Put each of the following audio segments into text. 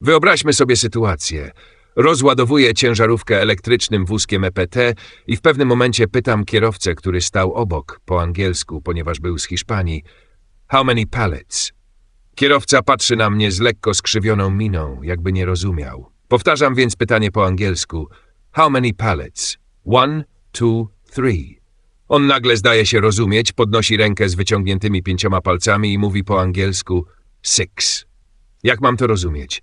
Wyobraźmy sobie sytuację. Rozładowuję ciężarówkę elektrycznym wózkiem EPT i w pewnym momencie pytam kierowcę, który stał obok, po angielsku, ponieważ był z Hiszpanii, How many pallets? Kierowca patrzy na mnie z lekko skrzywioną miną, jakby nie rozumiał. Powtarzam więc pytanie po angielsku. How many pallets? One, two, three. On nagle zdaje się rozumieć, podnosi rękę z wyciągniętymi pięcioma palcami i mówi po angielsku six. Jak mam to rozumieć?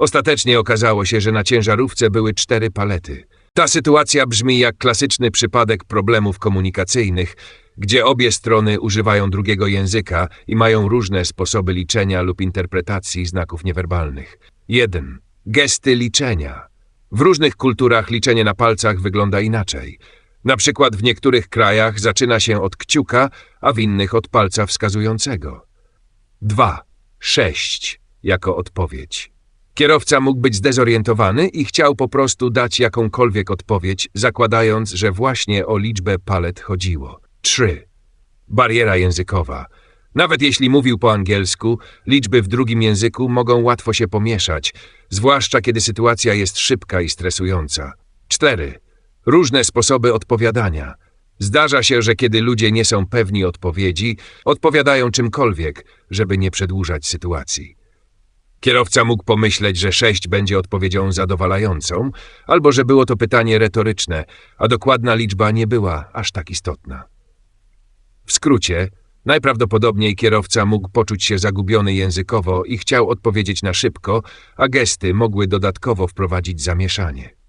Ostatecznie okazało się, że na ciężarówce były cztery palety. Ta sytuacja brzmi jak klasyczny przypadek problemów komunikacyjnych, gdzie obie strony używają drugiego języka i mają różne sposoby liczenia lub interpretacji znaków niewerbalnych. 1. Gesty liczenia. W różnych kulturach liczenie na palcach wygląda inaczej. Na przykład w niektórych krajach zaczyna się od kciuka, a w innych od palca wskazującego. 2. Sześć jako odpowiedź. Kierowca mógł być zdezorientowany i chciał po prostu dać jakąkolwiek odpowiedź, zakładając, że właśnie o liczbę palet chodziło. 3. Bariera językowa. Nawet jeśli mówił po angielsku, liczby w drugim języku mogą łatwo się pomieszać, zwłaszcza kiedy sytuacja jest szybka i stresująca. 4. Różne sposoby odpowiadania. Zdarza się, że kiedy ludzie nie są pewni odpowiedzi, odpowiadają czymkolwiek, żeby nie przedłużać sytuacji. Kierowca mógł pomyśleć, że sześć będzie odpowiedzią zadowalającą, albo że było to pytanie retoryczne, a dokładna liczba nie była aż tak istotna. W skrócie, najprawdopodobniej kierowca mógł poczuć się zagubiony językowo i chciał odpowiedzieć na szybko, a gesty mogły dodatkowo wprowadzić zamieszanie.